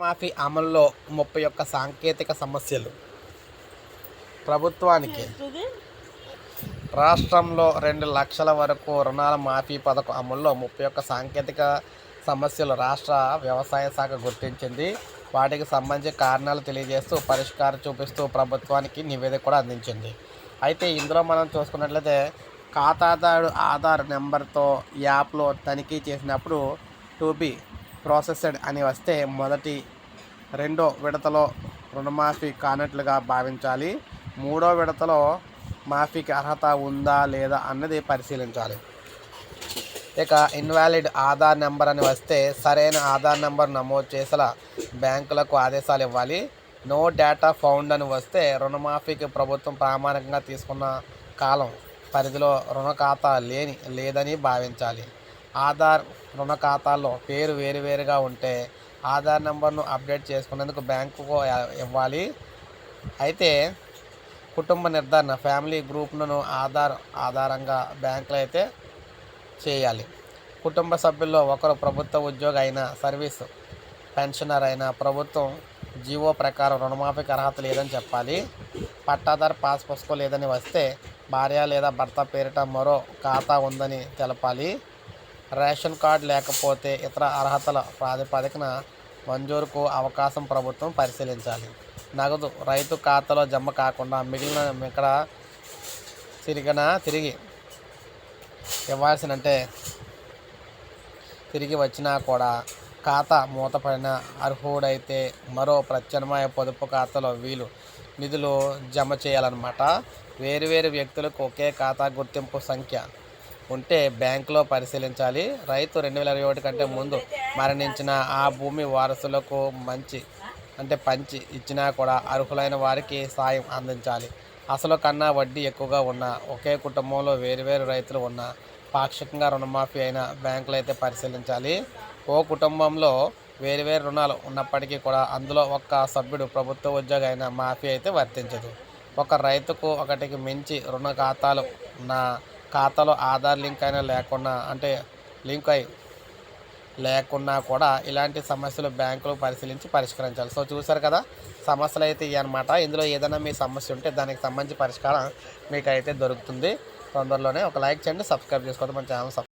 మాఫీ అమల్లో ముప్పై ఒక్క సాంకేతిక సమస్యలు. ప్రభుత్వానికి రాష్ట్రంలో రెండు లక్షల వరకు రుణాల మాఫీ పథకం అమల్లో ముప్పై ఒక్క సాంకేతిక సమస్యలు రాష్ట్ర వ్యవసాయ శాఖ గుర్తించింది. వాటికి సంబంధించి కారణాలు తెలియజేస్తూ పరిష్కారం చూపిస్తూ ప్రభుత్వానికి నివేదిక కూడా అందించింది. అయితే ఇందులో మనం చూసుకున్నట్లయితే ఖాతాదారు ఆధార్ నెంబర్తో యాప్లో తనిఖీ చేసినప్పుడు టు బి ప్రాసెస్డ్ అని వస్తే మొదటి రెండో విడతలో రుణమాఫీ కానట్లుగా భావించాలి. మూడో విడతలో మాఫీకి అర్హత ఉందా లేదా అన్నది పరిశీలించాలి. ఇక ఇన్వాలిడ్ ఆధార్ నెంబర్ అని వస్తే సరైన ఆధార్ నెంబర్ నమోదు చేసేలా బ్యాంకులకు ఆదేశాలు ఇవ్వాలి. నో డేటా ఫౌండ్ అని వస్తే రుణమాఫీకి ప్రభుత్వం ప్రామాణికంగా తీసుకున్న కాలం పరిధిలో రుణ ఖాతా లేని లేదని భావించాలి. ఆధార్ రుణ ఖాతాలో పేరు వేరువేరుగా ఉంటే ఆధార్ నెంబర్ను అప్డేట్ చేసుకునేందుకు బ్యాంకుకు ఇవ్వాలి. అయితే కుటుంబ నిర్ధారణ ఫ్యామిలీ గ్రూప్ను ఆధార్ ఆధారంగా బ్యాంకులు అయితే చేయాలి. కుటుంబ సభ్యుల్లో ఒకరు ప్రభుత్వ ఉద్యోగి అయినా సర్వీస్ పెన్షనర్ అయినా ప్రభుత్వం జీవో ప్రకారం రుణమాఫీకి అర్హత లేదని చెప్పాలి. పట్టాదారు పాస్ పుస్తకం లేదని వస్తే భార్య లేదా భర్త పేరిట మరో ఖాతా ఉందని తెలపాలి. రేషన్ కార్డు లేకపోతే ఇతర అర్హతల ప్రాతిపదికన మంజూరుకు అవకాశం ప్రభుత్వం పరిశీలించాలి. నగదు రైతు ఖాతాలో జమ కాకుండా మిగిలిన ఇక్కడ తిరిగిన తిరిగి ఇవ్వాల్సిన అంటే తిరిగి వచ్చినా కూడా ఖాతా మూతపడిన అర్హుడైతే మరో ప్రత్యామ్నాయ పొదుపు ఖాతాలో వీలు నిధులు జమ చేయాలన్నమాట. వేరువేరు వ్యక్తులకు ఒకే ఖాతా గుర్తింపు సంఖ్య ఉంటే బ్యాంకులో పరిశీలించాలి. రైతు రెండు వేల ఇరవై ఒకటి కంటే ముందు మరణించిన ఆ భూమి వారసులకు మంచి అంటే పంచి ఇచ్చినా కూడా అర్హులైన వారికి సాయం అందించాలి. అసలు కన్నా వడ్డీ ఎక్కువగా ఉన్న ఒకే కుటుంబంలో వేరువేరు రైతులు ఉన్న పాక్షికంగా రుణమాఫీ అయిన బ్యాంకులు అయితే పరిశీలించాలి. ఓ కుటుంబంలో వేరువేరు రుణాలు ఉన్నప్పటికీ కూడా అందులో ఒక్క సభ్యుడు ప్రభుత్వ ఉద్యోగి అయిన మాఫీ అయితే వర్తించదు. ఒక రైతుకు ఒకటికి మించి రుణ ఖాతాలు ఉన్న ఖాతాలో ఆధార్ లింక్ అయినా లేకుండా అంటే లింక్ అయి లేకున్నా కూడా ఇలాంటి సమస్యలు బ్యాంకులు పరిశీలించి పరిష్కరించాలి. సో చూసారు కదా సమస్యలు అయితే ఇవి అనమాట ఇందులో ఏదైనా మీ సమస్య ఉంటే దానికి సంబంధించి పరిష్కారం మీకు అయితే దొరుకుతుంది. తొందరలోనే ఒక లైక్ చేయండి సబ్స్క్రైబ్ చేసుకోవద్దు మన ఛానల్